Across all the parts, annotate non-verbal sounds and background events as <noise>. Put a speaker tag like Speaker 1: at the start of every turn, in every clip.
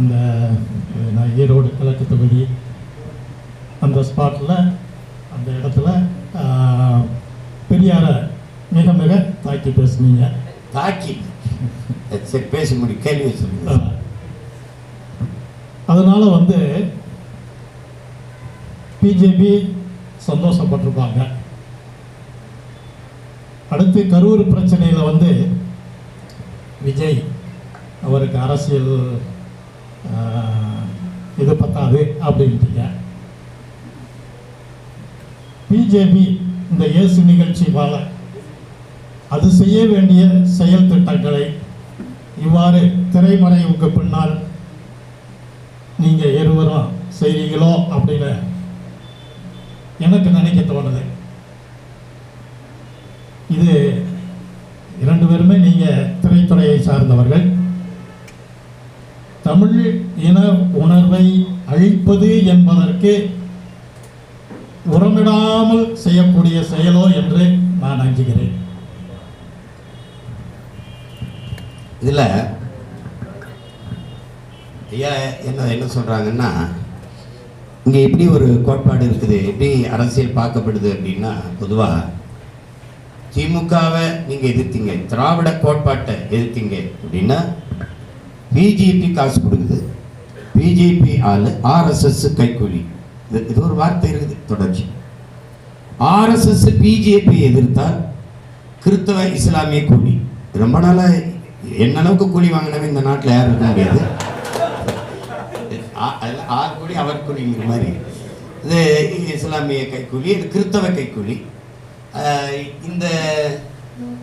Speaker 1: அந்த நான் ஈரோடு கிழக்கு தொகுதி அந்த ஸ்பாட்டில் அந்த இடத்துல பெரியாரை மிக மிக தாக்கி பேசுனீங்க.
Speaker 2: தாக்கி? சரி பேச முடியும் கேள்வி
Speaker 1: அதனால வந்து பிஜேபி சந்தோஷப்பட்டிருப்பாங்க. அடுத்து கரூர் பிரச்சனையில் வந்து விஜய் அவருக்கு அரசியல் இது பத்தாது அப்படின்ட்டீங்க பிஜேபி இந்த இயேசு நிகழ்ச்சியால் அது செய்ய வேண்டிய செயல் திட்டங்களை இவ்வாறு திரைமறைவுக்கு பின்னால் நீங்கள் இருவரும் செய்கிறீங்களோ அப்படின்னு எனக்கு நினைக்க தோணுது. இது இரண்டு பேருமே நீங்கள் திரைத்துறையை சார்ந்தவர்கள். தமிழ் இன உணர்வை அழிப்பது என்பதற்கு உரமிடாமல் செய்யக்கூடிய செயலோ என்று நான் அஞ்சுகிறேன்.
Speaker 2: இதில் ஐயா என்ன என்ன சொல்கிறாங்கன்னா இங்கே எப்படி ஒரு கோட்பாடு இருக்குது எப்படி அரசியல் பார்க்கப்படுது அப்படின்னா பொதுவாக திமுகவை நீங்கள் எதிர்த்தீங்க திராவிட கோட்பாட்டை எதிர்த்தீங்க அப்படின்னா பிஜேபி காசு கொடுக்குது. பிஜேபி ஆள் ஆர்எஸ்எஸ் கைக்கூலி. இது இது ஒரு வார்த்தை இருக்குது தொடர்ச்சி. ஆர்எஸ்எஸ் பிஜேபி எதிர்த்தால் கிறிஸ்தவ இஸ்லாமிய கூலி. ரொம்ப நாளாக என்ன அளவுக்கு கூலி வாங்கினவன் இந்த நாட்டில் யாரும் இருக்க முடியாது ஆ- ஆர் கூலி அவர் கூலிங்கிற மாதிரி. இது இஸ்லாமிய கைக்கூலி இது கிறிஸ்தவ கைக்கூலி. இந்த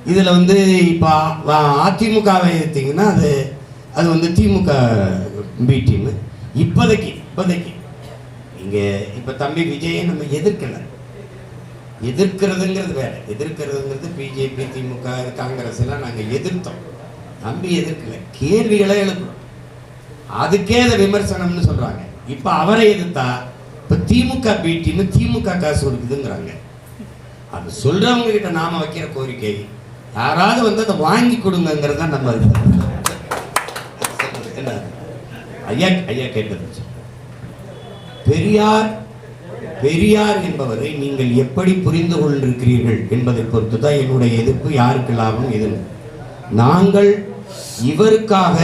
Speaker 2: இதில் வந்து இப்போ அதிமுகவை எடுத்திங்கன்னா அது அது வந்து திமுக பி டீமு. இப்போதைக்கு இப்போதைக்கு. இங்கே இப்போ தம்பி விஜயை நம்ம எதிர்க்கலை. எதிர்க்கிறதுங்கிறது வேற. எதிர்க்கிறதுங்கிறது பிஜேபி திமுக காங்கிரஸ் எல்லாம் நாங்கள் எதிர்த்தோம். நம்பி எதிர்க்கல. கேள்விகளை எழுப்புறோம். அதுக்கே அதை விமர்சனம்னு சொல்கிறாங்க இப்போ அவரை எதிர்த்தா இப்போ திமுக பி டீம் திமுக காசு கொடுக்குதுங்கிறாங்க அது சொல்கிறவங்க கிட்ட நாம் வைக்கிற கோரிக்கை யாராவது வந்து அதை வாங்கி கொடுங்கிறது தான் நம்ம இது. ஐயா ஐயா கேட்டது பெரியார் பெரியார் என்பவரை நீங்கள் எப்படி புரிந்து கொண்டிருக்கிறீர்கள் என்பதை பொறுத்து தான் என்னுடைய எதிர்ப்பு யாருக்கு லாபம் எது நாங்கள் இவருக்காக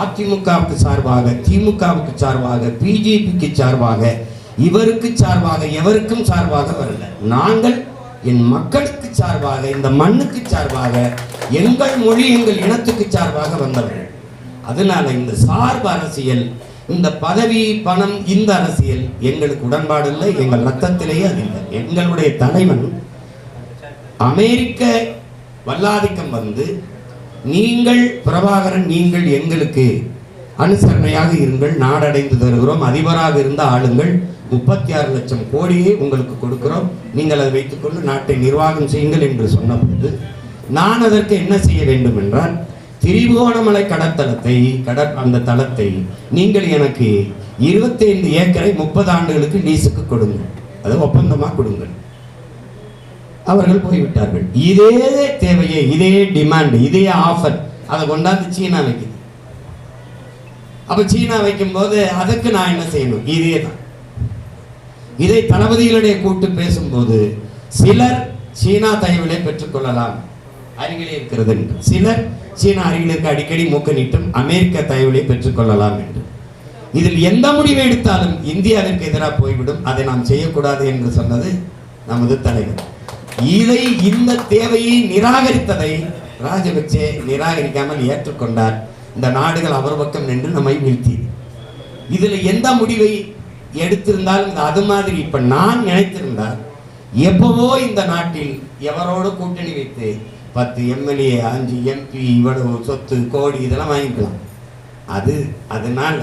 Speaker 2: அதிமுகவுக்கு சார்பாக திமுகவுக்கு சார்பாக பிஜேபிக்கு சார்பாக இவருக்கு சார்பாக எவருக்கும் சார்பாக வரல. நாங்கள் என் மக்களுக்கு சார்பாக இந்த மண்ணுக்கு சார்பாக எங்கள் மொழி எங்கள் இனத்துக்கு சார்பாக வந்தவர்கள். அதனால இந்த சார்பு அரசியல் இந்த பதவி பணம் இந்த அரசியல் எங்களுக்கு உடன்பாடு இல்லை எங்கள் ரத்தத்திலேயே அது இல்லை. எங்களுடைய தலைவன் அமெரிக்க வல்லாதிக்கம் வந்து நீங்கள் பிரபாகரன் நீங்கள் எங்களுக்கு அனுசரணையாக இருங்கள் நாடடைந்து தருகிறோம் அதிபராக இருந்த ஆளுங்கள் முப்பத்தி ஆறு லட்சம் கோடியை உங்களுக்கு கொடுக்கிறோம் நீங்கள் அதை வைத்துக்கொண்டு நாட்டை நிர்வாகம் செய்யுங்கள் என்று சொன்னபோது நான் அதற்கு என்ன செய்ய வேண்டும் என்றால் திரிபுவனமலை கடற்தளத்தை கடற் அந்த தளத்தை நீங்கள் எனக்கு 25 ஏக்கரை முப்பது ஆண்டுகளுக்கு லீஸுக்கு கொடுங்கள். அது ஒப்பந்தமாக கொடுங்கள். அவர்கள் போய்விட்டார்கள். இதே தேவையை இதே டிமாண்ட் இதே ஆஃபர் அதை கொண்டாந்து சீனா வைக்குது. அப்ப சீனா வைக்கும்போது அதுக்கு நான் என்ன செய்யணும்? இதே தான் இதை தளபதிகளுடைய கூட்டு பேசும்போது சிலர் சீனா தயவிலே பெற்றுக்கொள்ளலாம் அருகிலே இருக்கிறது என்று. சிலர் சீனா அருகில் அடிக்கடி மூக்க நீட்டும் அமெரிக்க தயவிலே பெற்றுக்கொள்ளலாம் என்று. இதில் எந்த முடிவை எடுத்தாலும் இந்தியாவிற்கு எதிராக போய்விடும். அதை நாம் செய்யக்கூடாது என்று சொன்னது நமது தலைவர். இதை இந்த தேவையை நிராகரித்ததை ராஜபக்சே நிராகரிக்காமல் ஏற்றுக்கொண்டார். இந்த நாடுகள் அவர் பக்கம் நின்று நம்மை வீழ்த்தியது. இதில் எந்த முடிவை எடுத்திருந்தாலும் இந்த அது மாதிரி இப்போ நான் நினைத்திருந்தால் எப்பவோ இந்த நாட்டில் எவரோடு கூட்டணி வைத்து பத்து எம்எல்ஏ அஞ்சு எம்பி இவ்வளவு சொத்து கோடி இதெல்லாம் வாங்கிக்கலாம். அது அதனால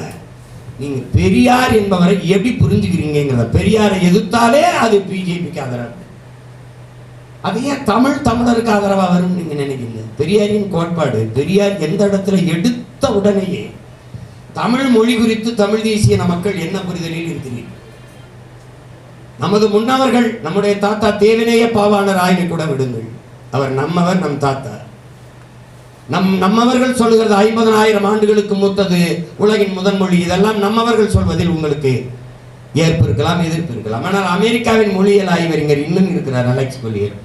Speaker 2: நீங்க பெரியார் என்பவரை எப்படி புரிஞ்சுக்கிறீங்கிறத பெரியாரை எதிர்த்தாலே அது பிஜேபிக்கு ஆதரவு அது ஏன் தமிழ் தமிழருக்கு ஆதரவாக வரும் நீங்க நினைக்கிறீங்க? பெரியாரின் கோட்பாடு பெரியார் எந்த இடத்துல எடுத்த உடனேயே தமிழ் மொழி குறித்து தமிழ் தேசிய மக்கள் என்ன புரிதலில் இருக்கிறீர்கள்? நமது முன்னவர்கள் நம்முடைய தாத்தா தேவினேய பாவாணர் ஆய்வை கூட விடுங்கள். அவர் நம்மவர் நம் தாத்தா நம் நம்மவர்கள் சொல்லுகிறது ஐம்பதனாயிரம் ஆண்டுகளுக்கு மூத்தது உலகின் முதன் மொழி. இதெல்லாம் நம்மவர்கள் சொல்வதில் உங்களுக்கு ஏற்பு இருக்கலாம் எதிர்ப்பு இருக்கலாம். ஆனால் அமெரிக்காவின் மொழியியல் ஆய்வறிஞர் இன்னும் இருக்கிறார் அலெக்ஸ் கொலியர்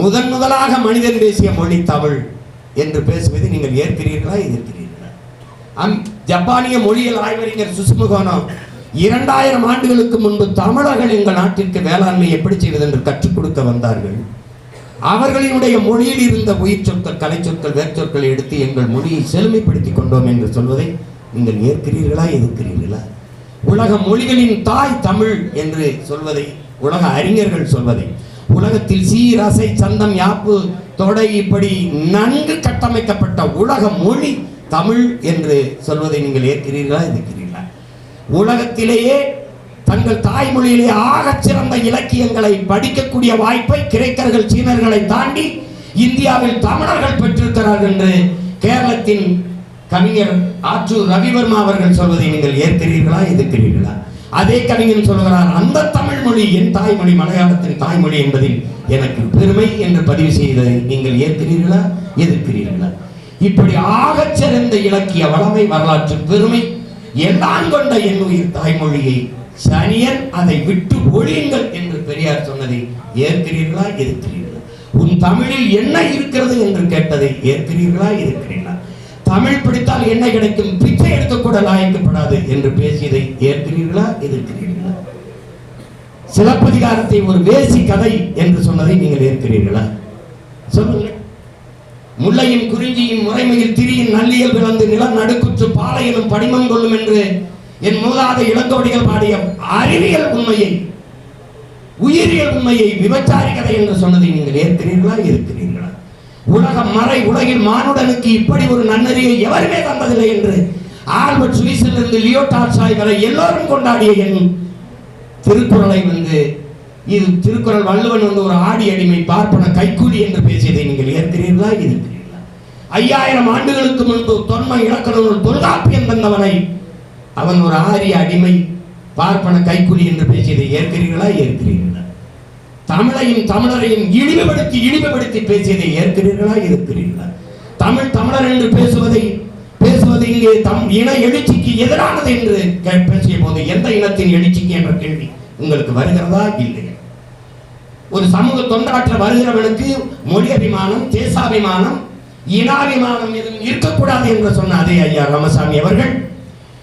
Speaker 2: முதன் முதலாக மனிதன் பேசிய மொழி தமிழ் என்று பேசுவதை நீங்கள் ஏற்கிறீர்களா எதிர்க்கிறீர்களா? அம் ஜப்பானிய மொழியியல் ஆய்வறிஞர் சுசுமுகோனோ இரண்டாயிரம் ஆண்டுகளுக்கு முன்பு தமிழர்கள் எங்கள் நாட்டிற்கு வேளாண்மை எப்படி செய்வது என்று கற்றுக் கொடுக்க வந்தார்கள்? அவர்களினுடைய மொழியில் இருந்த உயிர் சொற்கள் கலை சொற்கள் வேர்ச்சொற்களை எடுத்து எங்கள் மொழியை செழுமைப்படுத்திக் கொண்டோம் என்று சொல்வதை நீங்கள் ஏற்கிறீர்களா எதிர்க்கிறீர்களா? உலக மொழிகளின் தாய் தமிழ் என்று சொல்வதை உலக அறிஞர்கள் சொல்வதை உலகத்தில் சீரசை சந்தம் யாப்பு தொடை இப்படி நன்கு கட்டமைக்கப்பட்ட உலக மொழி தமிழ் என்று சொல்வதை நீங்கள் ஏற்கிறீர்களா எதிர்க்கிறீர்களா? உலகத்திலேயே தங்கள் தாய்மொழியிலே ஆகச் சிறந்த இலக்கியங்களை படிக்கக்கூடிய வாய்ப்பை கிரேக்கர்கள் சீனர்களை தாண்டி இந்தியாவில் தமிழர்கள் பெற்றிருக்கிறார்கள் என்று கேரளத்தின் கவிஞர் ஆற்றூர் ரவிவர்மா அவர்கள் சொல்வதை நீங்கள் ஏற்கிறீர்களா எதிர்க்கிறீர்களா? அதே கவிஞன் சொல்கிறார் அந்த தமிழ் மொழி என் தாய்மொழி மலையாளத்தின் தாய்மொழி என்பதில் எனக்கு பெருமை என்று பதிவு செய்ததை நீங்கள் ஏற்கிறீர்களா எதிர்க்கிறீர்களா? இப்படி ஆகச் சிறந்த இலக்கிய வளமை வரலாற்று பெருமை எல்லாம் கொண்ட என் உயிர் தாய்மொழியை சனியன் அதை விட்டு ஒழியுங்கள் என்று பெரியார் சொன்னதை ஏற்கிறீர்களா? எதிர்க்கிறீர்களா? உன் தமிழில் என்ன இருக்கிறது என்று கேட்டதை ஏற்கிறீர்களா? எதிர்க்கிறீர்களா? தமிழ் பிடித்தால் என்ன கிடைக்கும்? பிச்சை எடுக்கக்கூட லாய்க்கப்படாது என்று பேசியதை ஏற்கிறீர்களா? எதிர்க்கிறீர்களா? சிலப்பதிகாரத்தை ஒரு வேசி கதை என்று சொன்னதை நீங்கள் ஏற்கிறீர்களா? சொல்லுங்கள் முல்லையும் குறிஞ்சியும் முறைமையில் திரியின் நல்லியல் விளந்து நிலம் நடுக்குற்று பாலையிலும் படிமம் கொள்ளும் என்று என் மூதாத இளங்கோடிகள் பாடிய அறிவியல் உண்மையை உயிரியல் உண்மையை விபச்சாரி கதை என்று சொன்னதை நீங்கள் ஏற்கிறீர்களா? இருக்கிறீர்களா உலக மறை உலகில் மானுடனுக்கு இப்படி ஒரு நன்னறியை எவருமே தந்ததில்லை என்று ஆல்பர்ட் சுவிஸிலிருந்து லியோ டால்ஸ்டாய் வரை எல்லோரும் கொண்டாடிய என் திருக்குறளை வந்து இது திருக்குறள் வள்ளுவன் வந்து ஒரு ஆடி அடிமை பார்ப்பன கைக்கூலி என்று பேசியதை நீங்கள் ஏற்கிறீர்களா? இருக்கிறீர்களா ஐயாயிரம் ஆண்டுகளுக்கு முன்பு தொன்மை இலக்கணங்கள் தொல்காப்பியம் தந்தவனை அவன் ஒரு ஆரிய அடிமை பார்ப்பன கைக்குலி என்று பேசியதை ஏற்கிறீர்களா? ஏற்கிறீர்களா. தமிழையும் தமிழரையும் இழிவுபடுத்தி இழிவுபடுத்தி பேசியதை ஏற்கிறீர்களா? இருக்கிறீர்களா தமிழ் தமிழர் என்று பேசுவதை பேசுவது இங்கே தம் இன எழுச்சிக்கு எதிரானது என்று கே- பேசிய போது எந்த இனத்தின் எழுச்சிக்கு என்ற கேள்வி உங்களுக்கு வருகிறதா? இல்லையா. ஒரு சமூக தொண்டாற்ற வருகிறவனுக்கு மொழி அபிமானம் தேசாபிமானம் இனாபிமானம் எதுவும் இருக்கக்கூடாது என்று சொன்ன அதே ஐயா ராமசாமி அவர்கள்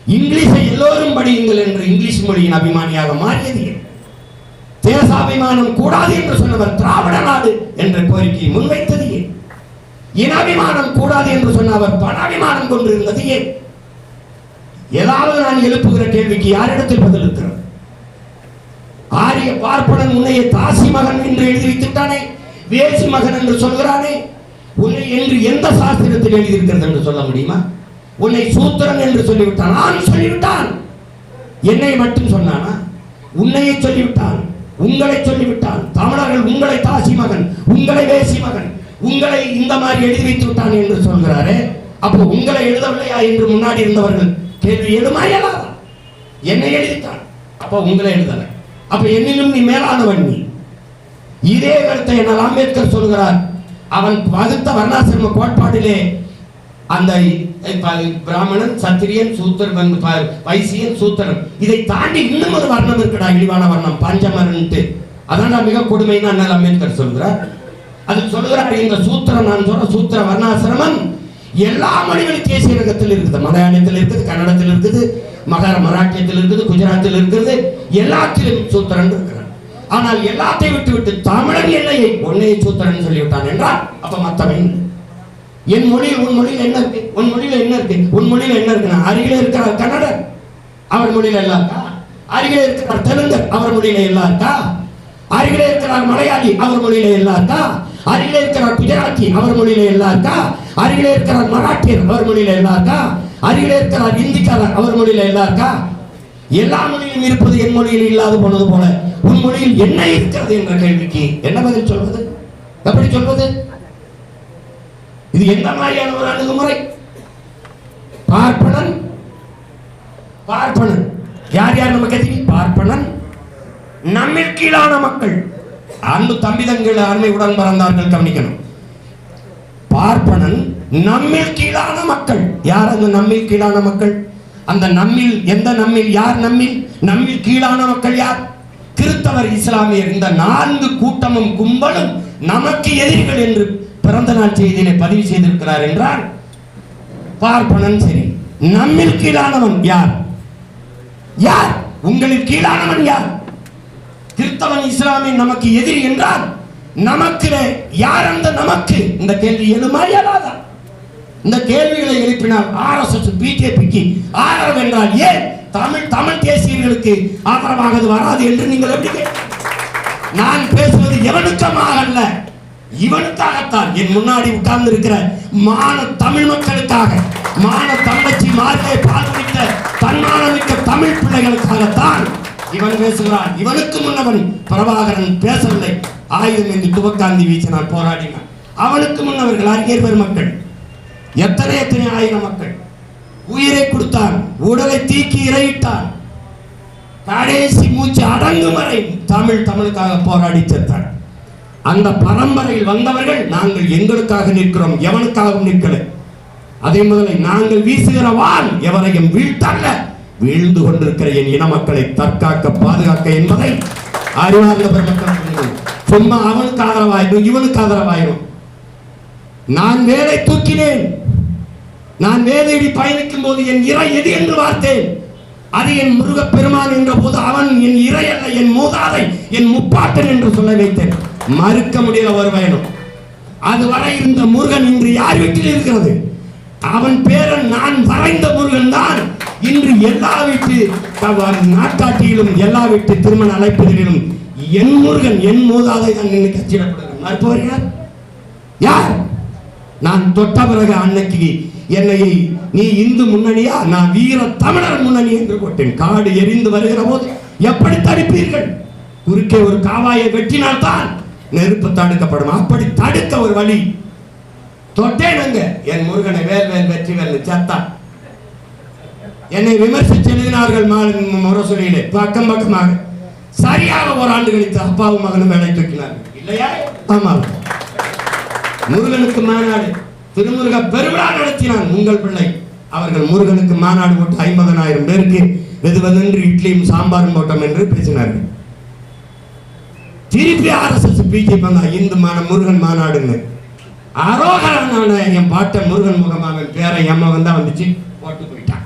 Speaker 2: இங்கிலீஷை எல்லோரும் படியுங்கள் என்று இங்கிலீஷ் மொழியின் அபிமானியாக மாறியது தேசாபிமானம் கூடாது என்று சொன்னவர் திராவிட நாடு என்ற கோரிக்கையை முன்வைத்தது ஏன் இனாபிமானம் கூடாது என்று சொன்ன அவர் பணாபிமானம் கொண்டிருந்தது ஏன் ஏதாவது நான் எழுப்புகிற கேள்விக்கு யாரிடத்தில் பதில் ஆரிய பார்ப்பனன் உன்னைய தாசி மகன் என்று எழுதி வைத்துட்டானே வேசி மகன் என்று சொல்கிறானே உன்னை என்று எந்த சாஸ்திரத்தில் எழுதியிருக்கிறது என்று சொல்ல முடியுமா? உன்னை சூத்திரன் என்று சொல்லிவிட்டான். நான் சொல்லிவிட்டான். என்னை மட்டும் சொன்னானா? உன்னையே சொல்லிவிட்டான். உங்களை சொல்லிவிட்டான். தமிழர்கள் உங்களை தாசி மகன் உங்களை வேசி மகன் உங்களை இந்த மாதிரி எழுதி வைத்து விட்டான் என்று சொல்கிறாரே. அப்போ உங்களை எழுதவில்லையா என்று முன்னாடி இருந்தவர்கள் கேள்வி எழுமா இயலாதா என்னை எழுதிட்டான். அப்போ உங்களை எழுதலை. அப்ப என்னிலும் நீ மேலானவன் நீ. இதே கருத்தை என்னால் அம்பேத்கர் சொல்கிறார். அவன் வகுத்த வர்ணாசிரம கோட்பாட்டிலே அந்த ப- பிராமணன் சத்திரியன் சூத்திரன் வைசியன் சூத்திரன். இதை தாண்டி இன்னும் ஒரு வர்ணம் இருக்குடா இழிவான வர்ணம் பஞ்சமரன்ட்டு. அதான் மிக கொடுமைன்னு அண்ணல் அம்பேத்கர் சொல்கிறார் அது சொல்கிறார் இந்த சூத்திரம் நான் சொல்ற சூத்திர வர்ணாசிரமம் எல்லா மொழிகளும் தேசிய ரகத்தில் இருக்குது. மலையாளத்தில் இருக்குது கன்னடத்தில் இருக்குது மகார மராட்டியத்தில் இருக்குது குஜராத்தில் இருக்குது எல்லாத்திலும் சூத்திரன் இருக்கிறார். ஆனால் எல்லாத்தையும் விட்டு விட்டு தமிழன் என்னையை ஒன்னையை சூத்திரன் சொல்லிவிட்டான் என்றால் அப்ப மத்தவன் என் மொழியில் உன் மொழியில் என்ன இருக்கு? உன் மொழியில் என்ன இருக்கு? உன் மொழியில் என்ன இருக்குன்னா அருகிலே இருக்கிறார் கன்னடர். அவர் மொழியில் எல்லாம் இருக்கா? அருகிலே இருக்கிறார் தெலுங்கர் அவர் மொழியில எல்லாம் இருக்கா? அருகிலே இருக்கிறார் மலையாளி. அவர் மொழியில எல்லாம் இருக்கா? அருகிலே இருக்கிறார் குஜராத்தி. அவர் மொழியில எல்லாம் இருக்கா? அருகிலே இருக்கிறார் மராட்டியர். அவர் மொழியில எல்லாம் இருக்கா? அருகிலே இருக்கிறார் இந்திக்காரர். அவர் மொழியில எல்லாம் இருக்கா? எல்லா மொழியிலும் இருப்பது என் மொழியில் இல்லாது போனது போல. உன் மொழியில் என்ன இருக்கிறது என்ற கேள்விக்கு என்ன பதில் சொல்வது? எப்படி சொல்வது? இது எந்த மாதிரியான ஒரு அணுகுமுறை பார்ப்பனன் பார்ப்பனன். யார் யார் நம்ம கத்தி பார்ப்பனன். நம்மில் கீழான மக்கள். அன்பு தம்பிதங்கள் அருமை உடன் பிறந்தார்கள் கவனிக்கணும். பார்ப்பனன் நம்மில் கீழான மக்கள். யார் அந்த நம்மில் கீழான மக்கள்? அந்த நம்மில் எந்த நம்மில் யார் நம்மில்? நம்மில் கீழான மக்கள் யார்? கிறிஸ்தவர் இஸ்லாமியர். இந்த நான்கு கூட்டமும் கும்பலும் நமக்கு எதிரிகள் என்று பிறந்த நாள் செய்தியிலே பதிவு செய்திருக்கிறார் என்றால் பார்ப்பனன் சரி. நம்மில் கீழானவன் யார்? யார்? உங்களில் கீழானவன் யார்? கிறிஸ்தவன் இஸ்லாமின் நமக்கு எதிரி என்றால் நமக்கு யார் அந்த நமக்கு? இந்த கேள்வி எழுமா இயலாதா இந்த கேள்விகளை எழுப்பினால் ஆர்எஸ்எஸ் பிஜேபிக்கு ஆதரவு என்றால் ஏன்? தமிழ் தமிழ் தேசியர்களுக்கு ஆதரவாகது வராது என்று நீங்கள் எப்படி நான் பேசுவது எவனுக்கமாக அல்ல இவனுக்காகத்தான் என் முன்னாடி உட்கார்ந்து இருக்கிற மான தமிழ் மக்களுக்காக மான தங்கச்சி மார்க்கை பால்மிக்க தன்மானமிக்க தமிழ் பிள்ளைகளுக்காகத்தான் இவன் பேசுகிறான். இவனுக்கு முன்னவன் பிரபாகரன் பேசவில்லை. ஆயுதம் என்று துவக்காந்தி வீசினான் போராடினான். அவனுக்கு முன்னவர்கள் அறிஞர் பெருமக்கள் எத்தனை எத்தனை ஆயிரம் மக்கள். உயிரை கொடுத்தான். உடலை தீக்கி இறையிட்டான். கடைசி மூச்சு அடங்கும் வரை தமிழ் தமிழுக்காக போராடி செத்தான் அந்த பரம்பரையில் வந்தவர்கள் நாங்கள் எங்களுக்காக நிற்கிறோம் எவனுக்காகவும் நிற்கல. அதே முதலை நாங்கள் வீசுகிறவான் எவரையும் வீழ்த்தல்ல. வீழ்ந்து கொண்டிருக்கிற என் இன மக்களை தற்காக்க பாதுகாக்க என்பதை அறிவார்ந்த பெருமக்கள் சும்மா அவனுக்கு ஆதரவாயிரும் இவனுக்கு ஆதரவாயிரும் நான் வேலை தூக்கினேன். நான் வேலையடி பயணிக்கும் போது என் இறை எது என்று பார்த்தேன். அது என் முருகப் பெருமான் என்ற போது அவன் என் இறை அல்ல என் மூதாதை என் முப்பாட்டன் என்று சொல்ல வைத்தேன். மறுக்க முடியல ஒரு பயணம். அதுவரை இருந்த முருகன் இன்று யார் வீட்டில் இருக்கிறது? அவன் பேரன் நான் வரைந்த முருகன் தான். இன்று எல்லா வீட்டு நாட்டாட்டியிலும் நாட்காட்டியிலும் எல்லா வீட்டு திருமண அழைப்பதிலும் என் முருகன் என் மூதாதை தான் நின்று கச்சிடப்படுகிறேன் மறுப்பவர் யார்? யார்? நான் தொட்ட பிறகு அன்னைக்கு என்னை நீ இந்து முன்னணியா? நான் வீர தமிழர் முன்னணி என்று போட்டேன். காடு எரிந்து வருகிற போது எப்படி தடுப்பீர்கள்? குறுக்கே ஒரு காவாயை வெட்டினால் தான் நெருப்பு தடுக்கப்படும்? அப்படி தடுத்த ஒரு வழி. தொட்டேனுங்க என் முருகனை வேல் வேல் வெற்றி வேல் சத்தான் என்னை விமர்சித்து எழுதினார்கள் மா- முரசொலியிலே. பக்கம் பக்கமாக. சரியாக ஒரு ஆண்டு கழித்து அப்பாவும் மகனும் வேலை தூக்கினார்கள். இல்லையா? ஆமாம். முருகனுக்கு மாநாடு. திருமுருக பெருவிழா நடத்தினான் உங்கள் பிள்ளை. அவர்கள் முருகனுக்கு மாநாடு போட்டு ஐம்பதனாயிரம் பேருக்கு வெது வெதென்று இட்லியும் சாம்பாரும் போட்டோம் என்று பேசினார்கள். திருப்பி ஆர்எஸ்எஸ் பிஜேபி வந்தா இந்து மான முருகன் மாநாடுன்னு. அரோகரனான என் பாட்டை முருகன் முகமாவன் பேரை எம்ம வந்தா வந்துச்சு. போட்டு போயிட்டான்.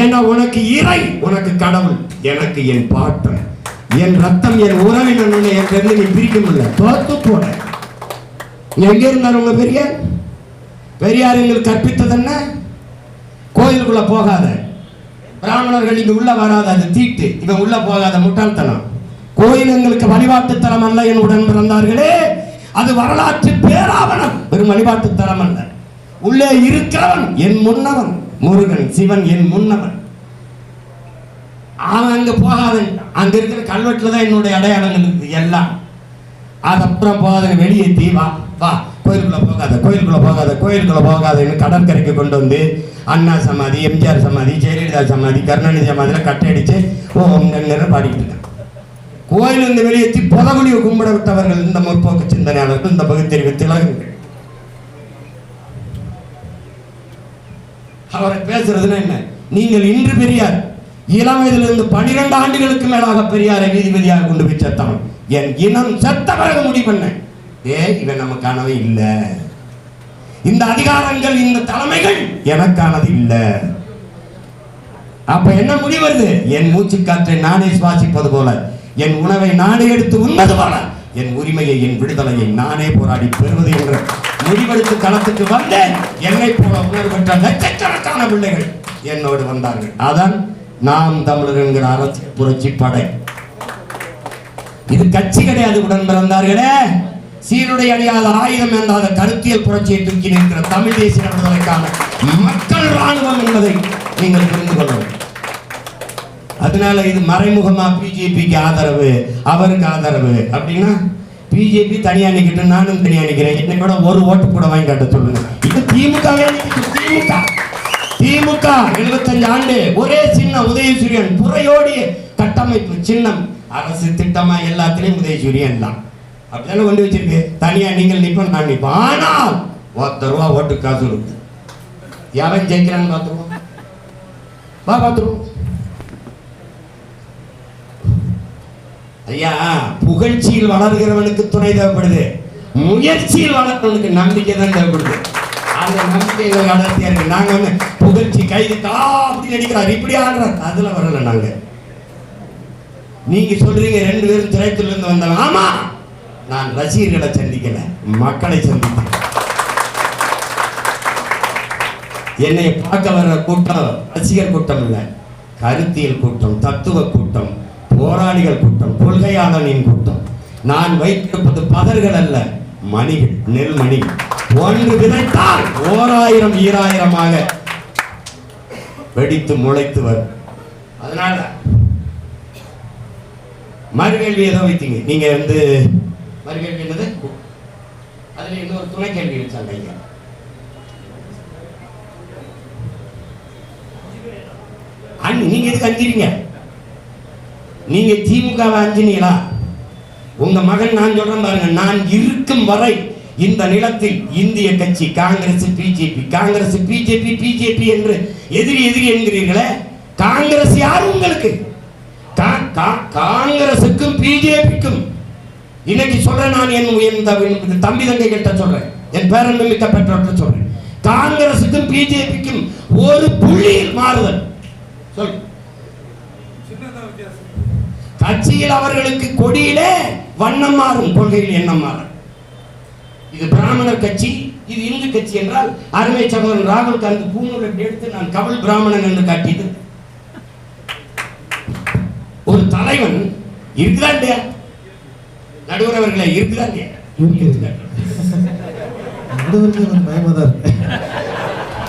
Speaker 2: ஏன்னா உனக்கு இறை உனக்கு கடவுள் எனக்கு என் பாட்டன். என் ரத்தம் என் உறவினன் என்கிட்ட என் நீ பிரிக்க முடியல. தோத்து போட எங்க இருந்தார் உங்க பெரியார்? பெரியார் எங்களுக்கு கற்பித்தது என்ன? கோயிலுக்குள்ள போகாத. பிராமணர்கள் இங்க உள்ள வராத அது தீட்டு. இவன் உள்ள போகாத முட்டாள்தனம். கோயில் எங்களுக்கு வழிபாட்டு தலம் அல்ல என்னுடன் பிறந்தார்களே. அது வரலாற்று பேராவணம். வெறும் வழிபாட்டுத்தலம் அல்ல. உள்ளே இருக்கிறவன் என் முன்னவன். முருகன் சிவன் என் முன்னவன். அவன் அங்க போகாதன் அங்க இருக்கிற கல்வெட்டுல தான் என்னுடைய அடையாளங்கள் இருக்கு எல்லாம். அதுக்கப்புறம் போகாத வெளியேற்றி வா வா. கோயிலுக்குள்ள போகாத கோயிலுக்குள்ள போகாத கோயிலுக்குள்ள போகாதன்னு கடற்கரைக்கு கொண்டு வந்து அண்ணா சமாதி எம்ஜிஆர் சமாதி ஜெயலலிதா சமாதி கருணாநிதி சமாதியில் கட்டடிச்சு ஓம் நேரம் பாடிக்கிட்டு இருக்கான் கோயில் வெளியேற்றி புதகுலியை கும்பிட விட்டவர்கள் இந்த முற்போக்கு சிந்தனையாளர்கள் இந்த பகுத்தறிவு திலகங்கள். அவரை பேசுறதுன்னா என்ன? நீங்கள் இன்று பெரியார் இளம் வயதிலிருந்து பனிரெண்டு ஆண்டுகளுக்கு மேலாக பெரியாரை நீதிபதியாக கொண்டு போய் சேர்த்தவன் என் இனம் செத்த பிறகு முடிவு பண்ணேன் ஏ இவன் நமக்கானவை இல்லை. இந்த அதிகாரங்கள் இந்த தலைமைகள் எனக்கானது இல்லை. அப்ப என்ன முடிவது என் மூச்சு காற்றை நானே சுவாசிப்பது போல. என் உணவை நானே எடுத்து உண்பது என் உரிமையை என் விடுதலையை நானே போராடி பெறுவது என்று முடிவெடுத்து களத்துக்கு வந்தேன். என்னை போல உணர்வு பெற்ற லட்சக்கணக்கான பிள்ளைகள் என்னோடு வந்தார்கள். அதான் நாம் தமிழர் என்கிற அரசியல் புரட்சி படை. இது கட்சி கிடையாது உடன் பிறந்தார்களே. சீருடை அணியாத ஆயுதம் என்ற கருத்தியல் புரட்சியை தூக்கி நிற்கிற தமிழ் தேசிய விடுதலைக்கான மக்கள் ராணுவம் என்பதை நீங்கள் புரிந்து கொள்ளவும். அதனால இது மறைமுகமா பிஜேபிக்கு ஆதரவு அவருக்கு ஆதரவு. அப்படின்னா பிஜேபி தனியா நிக்கிட்டு நானும் தனியா நிக்கிறேன். என்னை கூட ஒரு ஓட்டு கூட வாங்கி காட்ட சொல்லுங்க. இது திமுகவே திமுக. திமுக 75 ஆண்டு ஒரே சின்னம் உதயசூரியன் புறையோடிய கட்டமைப்பு சின்னம். அரசு திட்டமா எல்லாத்திலையும் உதயசூரியன் தான். அப்படிதானே கொண்டு வச்சிருக்கு. தனியா நீங்கள் நிற்போம் நான் நிற்போம் ஆனால் ஒருத்தர் ரூபா ஓட்டு காசு இருக்கு எவன் ஜெயிக்கிறான்னு பார்த்துருவோம். வா பார்த்துருவோம். ஐயா புகழ்ச்சியில் வளர்கிறவனுக்கு துணை தேவைப்படுது. முயற்சியில் வளர்த்தவனுக்கு நம்பிக்கை தான் தேவைப்படுது. அந்த நம்பிக்கை வளர்த்தியா இருக்கு. நாங்க வந்து புகழ்ச்சி கைது தா அப்படி நடிக்கிறார் இப்படி ஆடுறார். அதுல வரல நாங்க. நீங்க சொல்றீங்க ரெண்டு பேரும் திரைத்துல இருந்து வந்தவன் ஆமா! நான் ரசிகர்களை சந்திக்கல. மக்களை சந்தித்தேன். என்னை பார்க்க வர்ற கூட்டம் ரசிகர் கூட்டம் இல்லை. கருத்தியல் கூட்டம் தத்துவ கூட்டம். போராளிகள் கூட்டம் கொள்கையாளனின் கூட்டம். நான் வைத்திருப்பது பதர்கள் அல்ல மணிகள் நெல் மணிகள். ஒன்று விதைத்தால் ஓராயிரம் ஈராயிரமாக வெடித்து முளைத்து வரும். அதனால மறுகேள்வி ஏதோ வைத்தீங்க. நீங்க வந்து மறுகேள்வி என்னது? அதுல இன்னொரு துணை கேள்வி வச்சாங்க ஐயா. அண்ணி நீங்க எதுக்கு அஞ்சிருங்க நீங்க திமுகவை அஞ்சினீங்களா? உங்க மகன் நான் சொல்றேன் பாருங்க நான் இருக்கும் வரை இந்த நிலத்தில் இந்திய கட்சி Congress BJP Congress BJP BJP என்று எதிரி எதிரி என்கிறீர்களே காங்கிரஸ் யார் உங்களுக்கு? கா- கா- காங்கிரசுக்கும் பிஜேபிக்கும். இன்னைக்கு சொல்றேன் நான் என் என் தம்பி தங்கை கிட்ட சொல்றேன் என் பேரன் மிக்க பெற்றோர்கிட்ட சொல்றேன். காங்கிரசுக்கும் பிஜேபிக்கும் ஒரு புள்ளியில் மாறுதல். சொல் கட்சியில் அவர்களுக்கு கொடியிலே வண்ணம் மாறும் கொள்கையில் எண்ணம் மாறும். இது பிராமணர் கட்சி இது இந்து கட்சி என்றால் அருமை சகோதரன் ராகுல் காந்தி பூநூலை எடுத்து நான் கவல் பிராமணன் என்று காட்டியது. ஒரு தலைவன் இருக்குதா இல்லையா? நடுவர் அவர்களே இருக்குதா இல்லையா?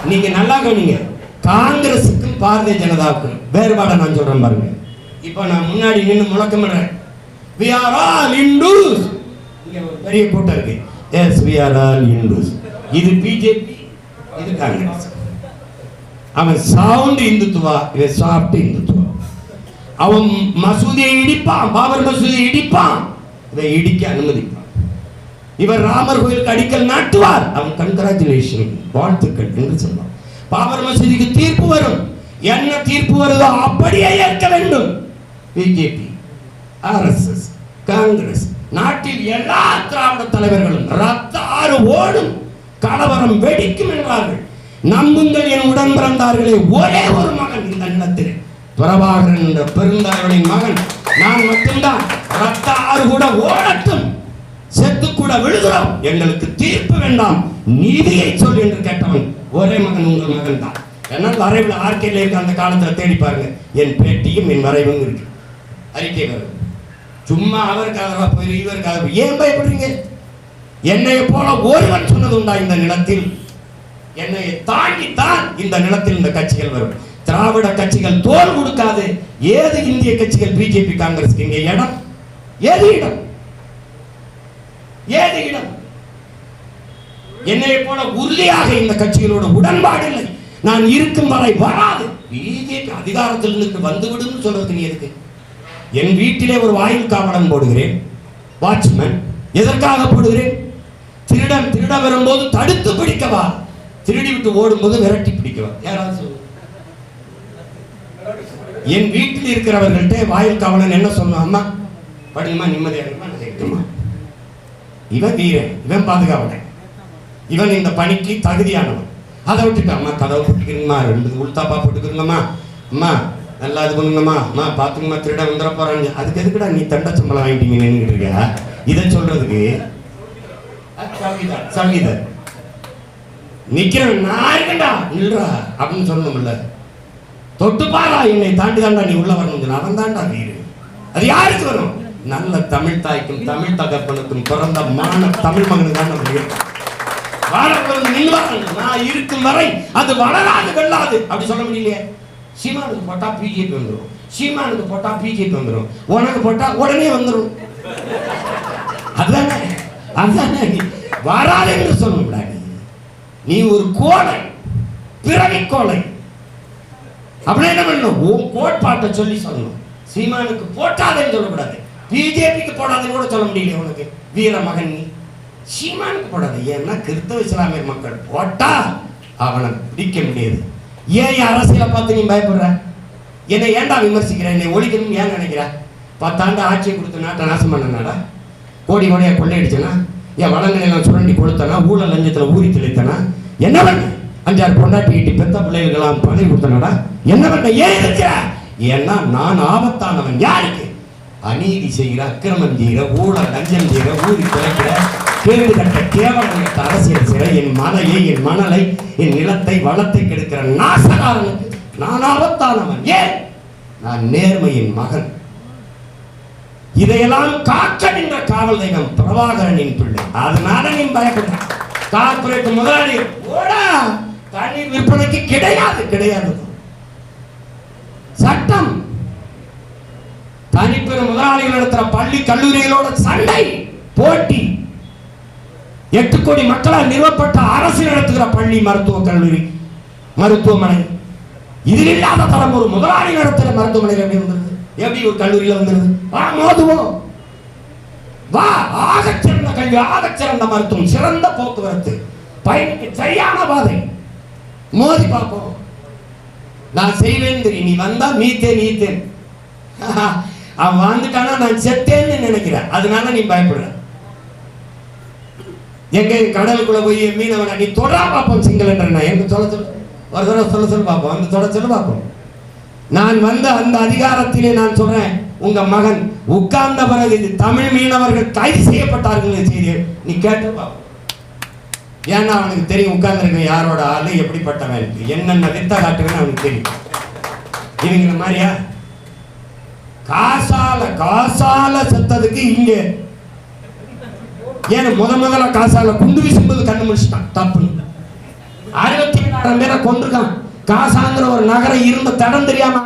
Speaker 2: நீங்க நல்லா கவனிங்க காங்கிரசுக்கும் பாரதிய ஜனதாவுக்கும் வேறுபாடை நான் சொல்றேன் பாருங்க. இப்போ நான் முன்னாடி நின்று முழக்கமிடுறேன் வி ஆர் ஆல் இண்டூஸ் ஒரு பெரிய கூட்டம் இருக்கு. Yes we are all Hindus இது பிஜேபி இது காங்கிரஸ் அவன் சவுண்ட் இந்துத்துவா இவன் சாப்பிட்டு இந்துத்துவா. அவன் மசூதியை இடிப்பான் பாபர் மசூதியை இடிப்பான். இதை இடிக்க அனுமதிப்பான். இவர் ராமர் கோயிலுக்கு அடிக்கல் நாட்டுவார். அவன் கங்கராச்சுலேஷன் வாழ்த்துக்கள் என்று சொன்னான் பாபர் மசூதிக்கு தீர்ப்பு வரும். என்ன தீர்ப்பு வருதோ அப்படியே ஏற்க வேண்டும். பிஜேபி ஆர்எஸ்எஸ் காங்கிரஸ் நாட்டில் எல்லா திராவிட தலைவர்களும் ரத்த ஆறு ஓடும் கலவரம் வெடிக்கும் என்றார்கள் நம்புங்கள் என் உடன் பிறந்தார்களே ஒரே ஒரு மகன் இந்த நிலத்தில். பிரபாகரன் என்ற பெருந்தலைவனின் மகன் நான் மட்டும்தான். ரத்த ஆறு கூட ஓடட்டும். செத்து கூட விழுகிறோம். எங்களுக்கு தீர்ப்பு வேண்டாம். நீதியை சொல் என்று கேட்டவன் ஒரே மகன் உங்கள் மகன் தான் என்னால் வரைவில் ஆர்கேல இருக்க அந்த காலத்தில் தேடி பாருங்க. என் பேட்டியும் என் வரைவும் இருக்கு. அறிக்கை வரும். சும்மா அவருக்காக ஆதரவா போய்? ஏன் பயப்படுறீங்க? என்னை போல ஒருவன் சொன்னது உண்டா இந்த நிலத்தில்? என்னை தாண்டித்தான் இந்த நிலத்தில் இந்த கட்சிகள் வரும். திராவிட கட்சிகள் தோல் கொடுக்காது. ஏது இந்திய கட்சிகள்? பிஜேபி காங்கிரஸ் இங்கே இடம். ஏது இடம்? ஏது இடம்? என்னை போல உறுதியாக இந்த கட்சிகளோட உடன்பாடு இல்லை. நான் இருக்கும் வரை வராது. பிஜேபி அதிகாரத்தில் இருந்து வந்துவிடும் சொல்றதுக்கு நீ இருக்கு என் வீட்டிலே ஒரு வாயில் காவலன் போடுகிறேன். வாட்ச்மேன் எதற்காக போடுகிறேன்? திருடன் திருட வரும்போது தடுத்து பிடிக்கவா திருடி விட்டு ஓடும்போது விரட்டி பிடிக்கவா யாராவது சொல்லுங்க என் வீட்டில் இருக்கிறவர்கள்ட்ட வாயில் காவலன் என்ன சொன்னான்? அம்மா படிங்கம்மா நிம்மதியாக இருமா இவன் வீரன் இவன் பாதுகாவலன். இவன் இந்த பணிக்கு தகுதியானவன். அதை விட்டுட்டு அம்மா கதவை போட்டுக்கிறீங்கம்மா ரெண்டு உள்தாப்பா போட்டுக்கிறீங்கம்மா. அம்மா நல்லா இது பண்ணுங்கம்மா. அம்மா பார்த்துங்கம்மா திருட வந்துட போறாங்க. அதுக்கு எதுக்குடா நீ தண்ட சம்பளம் வாங்கிட்டீங்க நின்றுட்டு இதை சொல்றதுக்கு சங்கீத சங்கீதா சங்கீதா நிக்கிறவன் நான் இருக்கேன்டா இல்லடா அப்படின்னு சொல்லணும்ல. தொட்டு பாரா என்னை தாண்டி தாண்டா நீ உள்ள வரணும் அவன் தாண்டா வீடு. அது யாருக்கு வரும்? நல்ல தமிழ் தாய்க்கும் தமிழ் தகப்பனுக்கும் பிறந்த மான தமிழ் மகனுக்கு தான் நம்ம இருக்கோம் வாழப்போறது நான் இருக்கும் வரை அது வளராது வெள்ளாது அப்படி சொல்ல முடியலையே. சீமானுக்கு போட்டா பிஜேபி வந்துடும் சீமானுக்கு போட்டா பிஜேபி வந்துடும் உனக்கு போட்டா உடனே வந்துடும் அதுதானே? அதுதானே? நீ வராது என்று சொல்ல நீ நீ ஒரு கோலை பிறவி கோலை அப்படின்னா என்ன பண்ணணும்? உன் கோட்பாட்டை சொல்லி சொல்லணும். சீமானுக்கு போட்டாதேன்னு சொல்லக்கூடாது. பிஜேபிக்கு போடாதேன்னு கூட சொல்ல முடியல உனக்கு. வீர மகன் நீ. சீமானுக்கு போடாது. ஏன்னா கிறிஸ்தவ இஸ்லாமிய மக்கள் போட்டா அவனை பிடிக்க முடியாது. ஏன் அரசியலை பார்த்து நீ பயப்படுற? என்னை ஏன்டா விமர்சிக்கிற? என்னை ஒழிக்கணும்னு ஏன் நினைக்கிற? பத்தாண்டு ஆட்சியை கொடுத்த நாட்டை நாசம் பண்ணனாடா? கோடி கோடியாக கொள்ளையடிச்சனா? என் வளங்களை எல்லாம் சுரண்டி கொடுத்தனா ஊழல் லஞ்சத்தில் ஊறி தெளித்தனா? என்ன பண்ண? அஞ்சாறு பொண்டாட்டி ஈட்டி பெத்த பிள்ளைகளுக்கெல்லாம் பணி கொடுத்தனடா? என்ன பண்ண? ஏன் இருக்கிற ஏன்னா நான் ஆபத்தானவன். யாருக்கு? அநீதி செய்கிற அக்கிரமம் செய்கிற ஊழல் லஞ்சம் செய்கிற ஊறி குறைக்கிற கேள்வி கட்ட கேவலம் அரசியல் சிலை என் மலையை என் மணலை என் நிலத்தை வளத்தை கெடுக்கிற நாசகாரனுக்கு நான் ஆபத்தானவன். ஏன்? நான் நேர்மையின் மகன். இதையெல்லாம் காக்க நின்ற காவல் தெய்வம் பிரபாகரனின் பிள்ளை. அதனால நீ பயப்படுற கார்பரேட் முதலாளி தண்ணீர் விற்பனைக்கு கிடையாது. கிடையாது. சட்டம். தனிப்பெரும் முதலாளிகள் நடத்துற பள்ளி கல்லூரிகளோட சண்டை போட்டி. எட்டு கோடி மக்களால் நிறுவப்பட்ட அரசு நடத்துகிற பள்ளி மருத்துவக் கல்லூரி மருத்துவமனை. இதில் இல்லாத தரம் ஒரு முதலாளி நடத்துகிற மருத்துவமனை எப்படி வந்தது எப்படி ஒரு கல்லூரியில் வந்தது வா மோதுவோம். வா ஆக சிறந்த கல்வி ஆக சிறந்த மருத்துவம் சிறந்த போக்குவரத்து. பயணிக்கு சரியான பாதை. மோதி பார்ப்போம். நான் செய்வேன் தெரியும்? நீ வந்தா மீத்தேன் நீத்தேன் <laughs> அவன் வாழ்ந்துட்டானா? நான் செத்தேன்னு நினைக்கிறேன். அதனால நீ பயப்படுற. எங்க கடலுக்குள்ள போய் மீனவனை நீ தொடரா பார்ப்போம் சிங்களன்ற எங்க சொல்ல சொல்ல ஒரு தடவை சொல்ல சொல்ல பார்ப்போம். அந்த தொட சொல்ல பார்ப்போம். நான் வந்த அந்த அதிகாரத்திலே நான் சொல்றேன் உங்க மகன் உட்கார்ந்த பிறகு இது தமிழ் மீனவர்கள் கைது செய்யப்பட்டார்கள் செய்தி நீ கேட்டு பார்ப்போம் ஏன்னா அவனுக்கு தெரியும் உட்கார்ந்துருக்க யாரோட ஆளு எப்படிப்பட்டவன் என்னென்ன வித்த காட்டுவேன்னு அவனுக்கு தெரியும். இவங்க மாதிரியா? காசால காசால செத்ததுக்கு இங்கே ஏன் முத முதல்ல காசால குண்டு வீசும்போது கண்ணு முடிச்சிட்டான் தப்பு அறுபத்தி ஏழாயிரம் பேரை கொண்டிருக்கான் காசாங்கிற ஒரு நகரம் இருந்த தடம் தெரியாம